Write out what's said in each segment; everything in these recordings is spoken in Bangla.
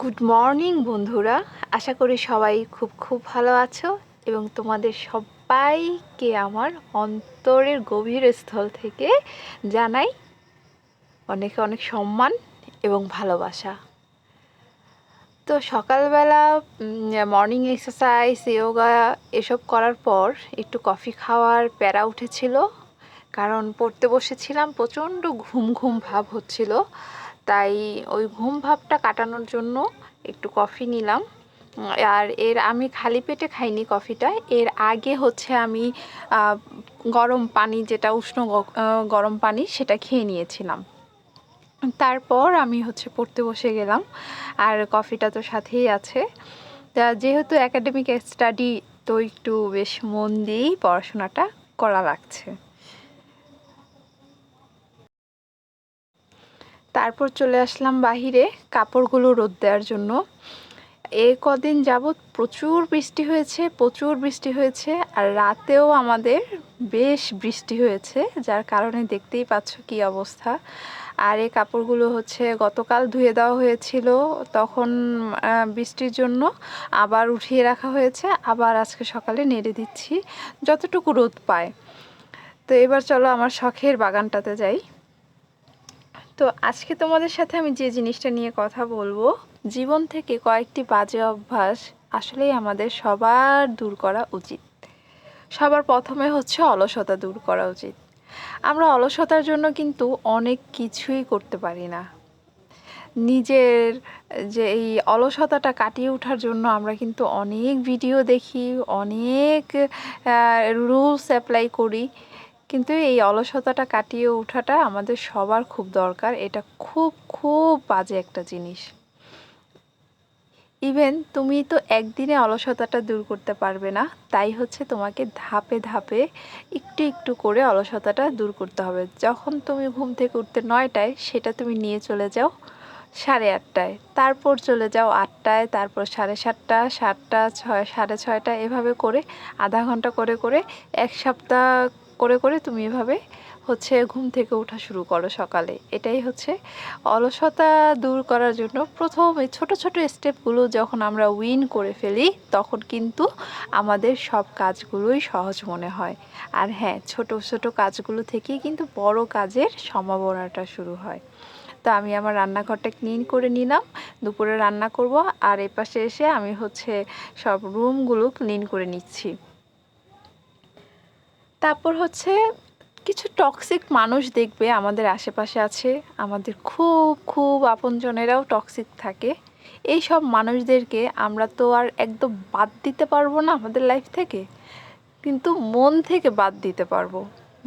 গুড মর্নিং বন্ধুরা। আশা করি সবাই খুব খুব ভালো আছো এবং তোমাদের সবাইকে আমার অন্তরের গভীর স্থল থেকে জানাই অনেক অনেক সম্মান এবং ভালোবাসা। তো সকালবেলা মর্নিং এক্সারসাইজ ইয়োগা এসব করার পর একটু কফি খাওয়ার প্যারা উঠেছিল। কারণ পড়তে বসেছিলাম, প্রচণ্ড ঘুম ঘুম ভাব হচ্ছিল। তাই ওই ঘুম ভাবটা কাটানোর জন্য একটু কফি নিলাম। আর এর আমি খালি পেটে খাইনি কফিটা, এর আগে হচ্ছে আমি গরম পানি যেটা উষ্ণ গরম পানি সেটা খেয়ে নিয়েছিলাম। তারপর আমি হচ্ছে পড়তে বসে গেলাম, আর কফিটা তো সাথেই আছে। যেহেতু একাডেমিক স্টাডি তো একটু বেশ মন দিয়েই পড়াশোনাটা করা লাগছে। তারপর চলে আসলাম বাহিরে কাপড়গুলো রোদ দেওয়ার জন্য। এ কদিন যাবৎ প্রচুর বৃষ্টি হয়েছে, প্রচুর বৃষ্টি হয়েছে, আর রাতেও আমাদের বেশ বৃষ্টি হয়েছে, যার কারণে দেখতেই পাচ্ছ কি অবস্থা। আর এই কাপড়গুলো হচ্ছে গতকাল ধুয়ে দেওয়া হয়েছিল, তখন বৃষ্টির জন্য আবার উঠিয়ে রাখা হয়েছে, আবার আজকে সকালে নেড়ে দিচ্ছি, যতটুকু রোদ পায়। তো এবার চলো আমার শখের বাগানটাতে যাই। তো আজকে তোমাদের সাথে আমি যে জিনিসটা নিয়ে কথা বলব, জীবন থেকে কয়েকটি বাজে অভ্যাস আসলেই আমাদের সবার দূর করা উচিত। সবার প্রথমে হচ্ছে অলসতা দূর করা উচিত। আমরা অলসতার জন্য কিন্তু অনেক কিছুই করতে পারি না। নিজের যে এই অলসতাটা কাটিয়ে ওঠার জন্য আমরা কিন্তু অনেক ভিডিও দেখি, অনেক রুলস অ্যাপ্লাই করি। কিন্তু এই অলসতাটা কাটিয়ে ওঠাটা আমাদের সবার খুব দরকার। এটা খুব খুব বাজে একটা জিনিস। ইভেন তুমি তো একদিনে অলসতাটা দূর করতে পারবে না, তাই হচ্ছে তোমাকে ধাপে ধাপে একটু একটু করে অলসতাটা দূর করতে হবে। যখন তুমি ঘুম থেকে উঠতে নয়টায়, সেটা তুমি নিয়ে চলে যাও সাড়ে আটটায়। তারপর চলে যাও আটটায়, তারপর সাড়ে সাতটা সাতটা, ছয়, সাড়ে ছয়টা এভাবে করে, আধা ঘণ্টা করে করে এক সপ্তাহ করে করে তুমি এভাবে হচ্ছে ঘুম থেকে ওঠা শুরু করো সকালে। এটাই হচ্ছে অলসতা দূর করার জন্য প্রথম এই ছোটো ছোটো স্টেপগুলো যখন আমরা উইন করে ফেলি, তখন কিন্তু আমাদের সব কাজগুলোই সহজ মনে হয়। আর হ্যাঁ ছোট ছোট কাজগুলো থেকেই কিন্তু বড় কাজের সম্ভাবনাটা শুরু হয়। তো আমি আমার রান্নাঘরটা ক্লিন করে নিলাম, দুপুরে রান্না করব, আর এপাশে এসে আমি হচ্ছে সব রুমগুলো ক্লিন করে নিচ্ছি। তারপর হচ্ছে কিছু টক্সিক মানুষ দেখবে, আমাদের আশেপাশে আছে, আমাদের খুব খুব আপনজনেরাও টক্সিক থাকে। এই সব মানুষদেরকে আমরা তো আর একদম বাদ দিতে পারব না আমাদের লাইফ থেকে। কিন্তু মন থেকে বাদ দিতে পারব।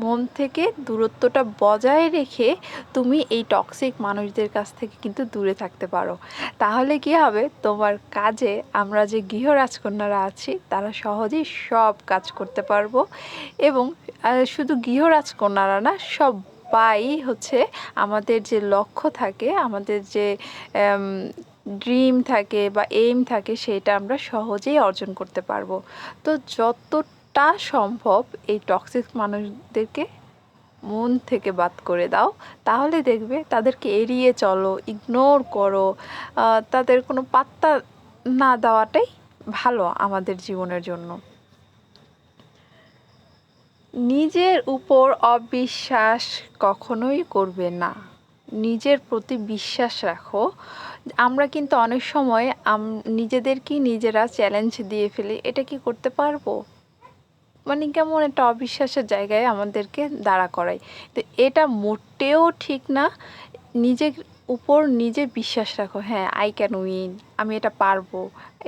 মন থেকে দূরত্বটা বজায় রেখে তুমি এই টক্সিক মানুষদের কাছ থেকে কিন্তু দূরে থাকতে পারো। তাহলে কি হবে? তোমার কাজে আমরা যে গৃহ রাজকন্যারা আছি, তারা সহজেই সব কাজ করতে পারব এবং শুধু গৃহ রাজকন্যারা না সব বাই হচ্ছে আমাদের যে লক্ষ্য থাকে, আমাদের যে ড্রিম থাকে বা এইম থাকে, সেটা আমরা সহজেই অর্জন করতে পারব। তো যত তা সম্ভব এই টক্সিক মানুষদেরকে মন থেকে বাদ করে দাও? তাহলে দেখবে তাদেরকে এড়িয়ে চলো ইগনোর করো। তাদের কোনো পাত্তা না দেওয়াটাই ভালো আমাদের জীবনের জন্য। নিজের উপর অবিশ্বাস কখনোই করবে না। নিজের প্রতি বিশ্বাস রাখো। আমরা কিন্তু অনেক সময় নিজেদেরকেই নিজেরা চ্যালেঞ্জ দিয়ে ফেলি। এটা কি করতে পারব? মানে কেমন একটা অবিশ্বাসের জায়গায় আমাদেরকে দাঁড়া করায়। তো এটা মোটেও ঠিক না। নিজের উপর নিজে বিশ্বাস রাখো। হ্যাঁ আই ক্যান উইন আমি এটা পারব।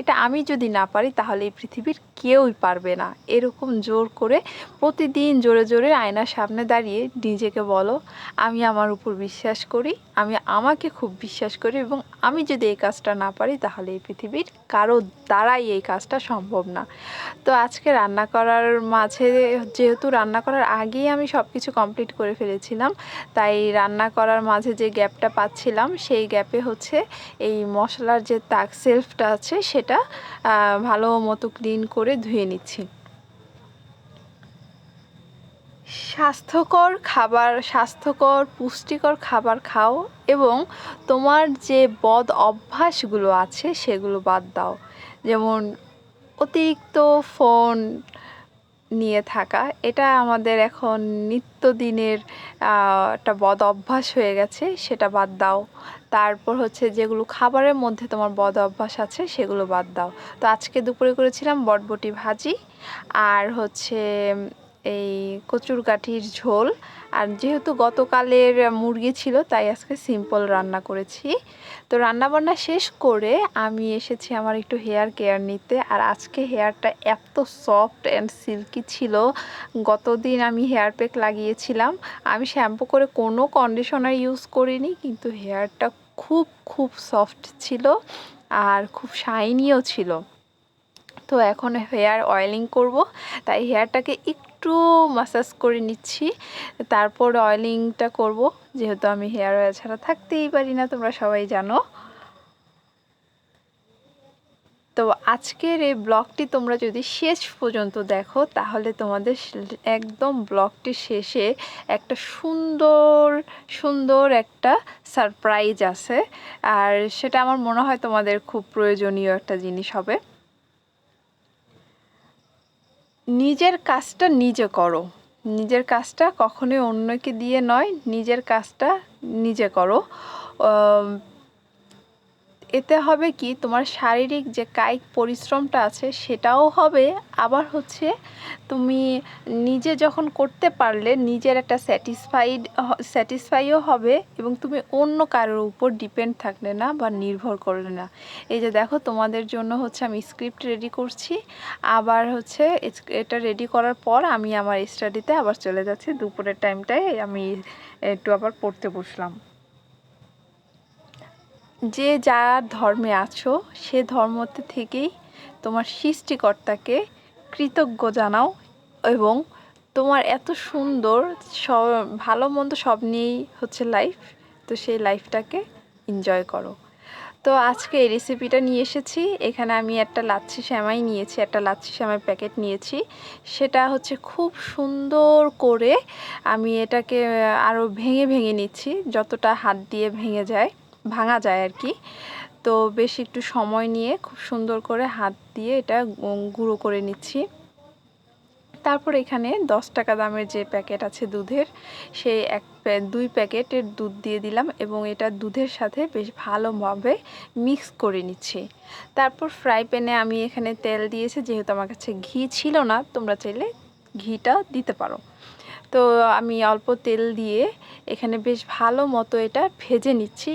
এটা আমি যদি না পারি, তাহলে এই পৃথিবীর কেউই পারবে না। এরকম জোর করে প্রতিদিন জোরে জোরে আয়নার সামনে দাঁড়িয়ে নিজেকে বলো, আমি আমার উপর বিশ্বাস করি, আমি আমাকে খুব বিশ্বাস করি এবং আমি যদি এই কাজটা না পারি, তাহলে এই পৃথিবীর কারও দ্বারাই এই কাজটা সম্ভব না। তো আজকে রান্না করার মাঝে যেহেতু রান্না করার আগেই আমি সব কিছু কমপ্লিট করে ফেলেছিলাম, তাই রান্না করার মাঝে যে গ্যাপটা পাচ্ছিলাম, সেই গ্যাপে হচ্ছে এই মশলার যে তাক সেলফটা আছে, সেটা ভালো মতো ক্লিন করে ধুয়ে নিচ্ছি। স্বাস্থ্যকর খাবার, স্বাস্থ্যকর, পুষ্টিকর খাবার খাও এবং তোমার যে বদ অভ্যাসগুলো আছে, সেগুলো বাদ দাও। যেমন অতিরিক্ত ফোন নিয়ে থাকা, এটা আমাদের এখন নিত্যদিনের একটা বদ অভ্যাস হয়ে গেছে, সেটা বাদ দাও। তারপর হচ্ছে যেগুলো খাবারের মধ্যে তোমার বদ অভ্যাস আছে, সেগুলো বাদ দাও। তো আজকে দুপুরে করেছিলাম বটবটি ভাজি আর হচ্ছে এই কচুর কাঠির ঝোল। আর যেহেতু গতকালের মুরগি ছিল, তাই আজকে সিম্পল রান্না করেছি। তো রান্না বান্না শেষ করে আমি এসেছি আমার একটু হেয়ার কেয়ার নিতে। আর আজকে হেয়ারটা এত সফট অ্যান্ড সিল্কি ছিল। গতদিন আমি হেয়ার প্যাক লাগিয়েছিলাম। আমি শ্যাম্পু করে কোনো কন্ডিশনার ইউজ করিনি, কিন্তু হেয়ারটা খুব খুব সফট ছিল আর খুব শাইনিও ছিল। তো এখন হেয়ার অয়েলিং করব। তাই হেয়ারটাকে একটু মাসাজ করে নিচ্ছি। তারপর অয়েলিংটা করব। যেহেতু আমি হেয়ার অয়েল ছাড়া থাকতেই পারি না, তোমরা সবাই জানো। তো আজকের এই ব্লগটি তোমরা যদি শেষ পর্যন্ত দেখো, তাহলে তোমাদের একদম ব্লগটি শেষে একটা সুন্দর সুন্দর একটা সারপ্রাইজ আছে। আর সেটা আমার মনে হয় তোমাদের খুব প্রয়োজনীয় একটা জিনিস হবে। নিজের কাজটা নিজে করো। নিজের কাজটা কখনোই অন্যকে দিয়ে নয়, নিজের কাজটা নিজে করো। এতে হবে কি তোমার শারীরিক যে কায়িক পরিশ্রমটা আছে সেটাও হবে। আবার হচ্ছে তুমি নিজে যখন করতে পারলে নিজের একটা স্যাটিসফাইড স্যাটিসফাইও হবে এবং তুমি অন্য কারোর উপর ডিপেন্ড থাকলে না বা নির্ভর করলে না। এই যে দেখো তোমাদের জন্য হচ্ছে আমি স্ক্রিপ্ট রেডি করছি। আবার হচ্ছে এটা রেডি করার পর আমি আমার স্টাডিতে আবার চলে যাচ্ছি। দুপুরের টাইমটায় আমি একটু আবার পড়তে বসলাম। যে যার ধর্মে আছো, সে ধর্মতে থেকেই তোমার সৃষ্টিকর্তাকে কৃতজ্ঞ জানাও এবং তোমার এত সুন্দর, সব ভালো মন্দ সব নিয়েই হচ্ছে লাইফ তো সেই লাইফটাকে এনজয় করো। তো আজকে এই রেসিপিটা নিয়ে এসেছি। এখানে আমি একটা লাচ্ছি শ্যামাই নিয়েছি, একটা লাচ্ছি শ্যামাই প্যাকেট নিয়েছি। সেটা হচ্ছে খুব সুন্দর করে আমি এটাকে আরও ভেঙে ভেঙে নিচ্ছি, যতটা হাত দিয়ে ভেঙে যায়। ভাঙা যায় আর কি। তো বেশ একটু সময় নিয়ে খুব সুন্দর করে হাত দিয়ে এটা গুঁড়ো করে নিচ্ছি। তারপর এখানে দশ টাকা দামের যে প্যাকেট আছে দুধের, সেই এক দুই প্যাকেটের দুধ দিয়ে দিলাম এবং এটা দুধের সাথে বেশ ভালোভাবে মিক্স করে নিচ্ছি। তারপর ফ্রাই প্যানে আমি এখানে তেল দিয়েছি, যেহেতু আমার কাছে ঘি ছিল না, তোমরা চাইলে ঘিটা দিতে পারো। তো আমি অল্প তেল দিয়ে এখানে বেশ ভালো মতো এটা ভেজে নিচ্ছি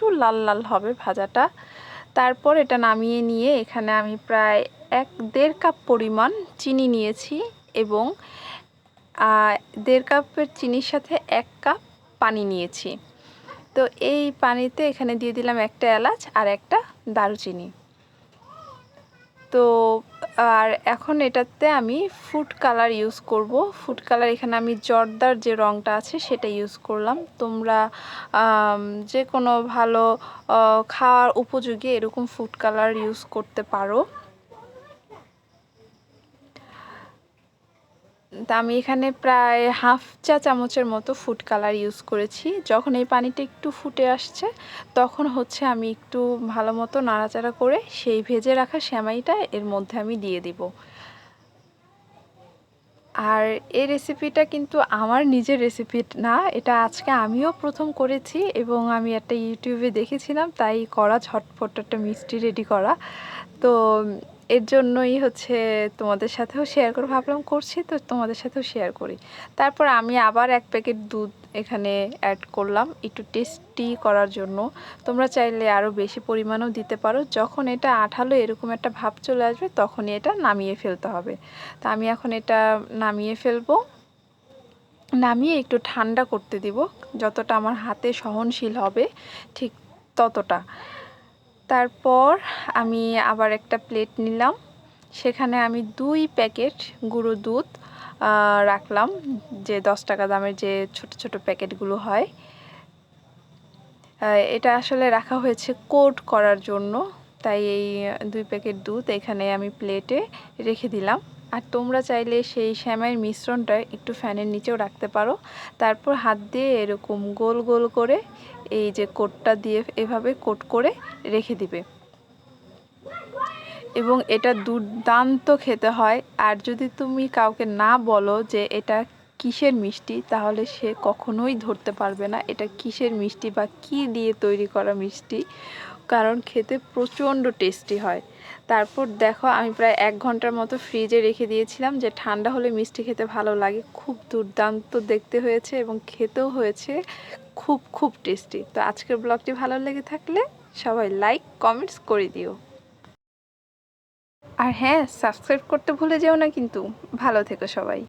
একটু লাল লাল হবে ভাজাটা। তারপর এটা নামিয়ে নিয়ে এখানে আমি প্রায় এক দেড় কাপ পরিমাণ চিনি নিয়েছি এবং দেড় কাপের চিনির সাথে এক কাপ পানি নিয়েছি। তো এই পানিতে এখানে দিয়ে দিলাম একটা এলাচ আর একটা দারুচিনি। তো আর এখন এটাতে আমি ফুড কালার ইউজ করব। ফুড কালার এখানে আমি জর্দার যে রঙটা আছে সেটা ইউজ করলাম। তোমরা যে কোনো ভালো খাওয়ার উপযোগী এরকম ফুড কালার ইউজ করতে পারো। তা আমি এখানে প্রায় হাফ চা চামচের মতো ফুড কালার ইউজ করেছি। যখন এই পানিটা একটু ফুটে আসছে, তখন হচ্ছে আমি একটু ভালো মতো নাড়াচাড়া করে সেই ভেজে রাখা সেমাইটা এর মধ্যে আমি দিয়ে দিব। আর এই রেসিপিটা কিন্তু আমার নিজের রেসিপি না, এটা আজকে আমিও প্রথম করেছি এবং আমি একটা ইউটিউবে দেখেছিলাম, তাই করা ঝটপট একটা মিষ্টি রেডি করা। তো এর জন্যই হচ্ছে তোমাদের সাথেও শেয়ার করে, ভাবলাম করছি তো তোমাদের সাথেও শেয়ার করি। তারপর আমি আবার এক প্যাকেট দুধ এখানে অ্যাড করলাম, একটু টেস্টি করার জন্য। তোমরা চাইলে আরও বেশি পরিমাণও দিতে পারো। যখন এটা আঠালো এরকম একটা ভাব চলে আসবে, তখনই এটা নামিয়ে ফেলতে হবে। তা আমি এখন এটা নামিয়ে ফেলব। নামিয়ে একটু ঠান্ডা করতে দিব। যতটা আমার হাতে সহনশীল হবে, ঠিক ততটা। তারপর আমি আবার একটা প্লেট নিলাম। সেখানে আমি দুই প্যাকেট গুঁড়ো দুধ রাখলাম, যে দশ টাকা দামের যে ছোট ছোট প্যাকেটগুলো হয়। এটা আসলে রাখা হয়েছে কোট করার জন্য। তাই এই দুই প্যাকেট দুধ এখানে আমি প্লেটে রেখে দিলাম। আর তোমরা চাইলে সেই শ্যামাইয়ের মিশ্রণটা একটু ফ্যানের নিচেও রাখতে পারো। তারপর হাত দিয়ে এরকম গোল গোল করে এই যে কোটটা দিয়ে এভাবে কোট করে রেখে দিবে। এবং এটা দুর্দান্ত খেতে হয়। আর যদি তুমি কাউকে না বলো যে এটা কিসের মিষ্টি, তাহলে সে কখনোই ধরতে পারবে না এটা কিসের মিষ্টি বা কি দিয়ে তৈরি করা মিষ্টি। কারণ খেতে প্রচণ্ড টেস্টি হয়। তারপর দেখো আমি প্রায় এক ঘণ্টার মতো ফ্রিজে রেখে দিয়েছিলাম যে ঠান্ডা হলে মিষ্টি খেতে ভালো লাগে। খুব দুর্দান্ত দেখতে হয়েছে এবং খেতেও হয়েছে। খুব খুব টেস্টি তো আজকের ব্লগটি ভালো লেগে থাকলে সবাই লাইক কমেন্টস করে দিও। আর হ্যাঁ সাবস্ক্রাইব করতে ভুলে যেও না কিন্তু। ভালো থেকো সবাই।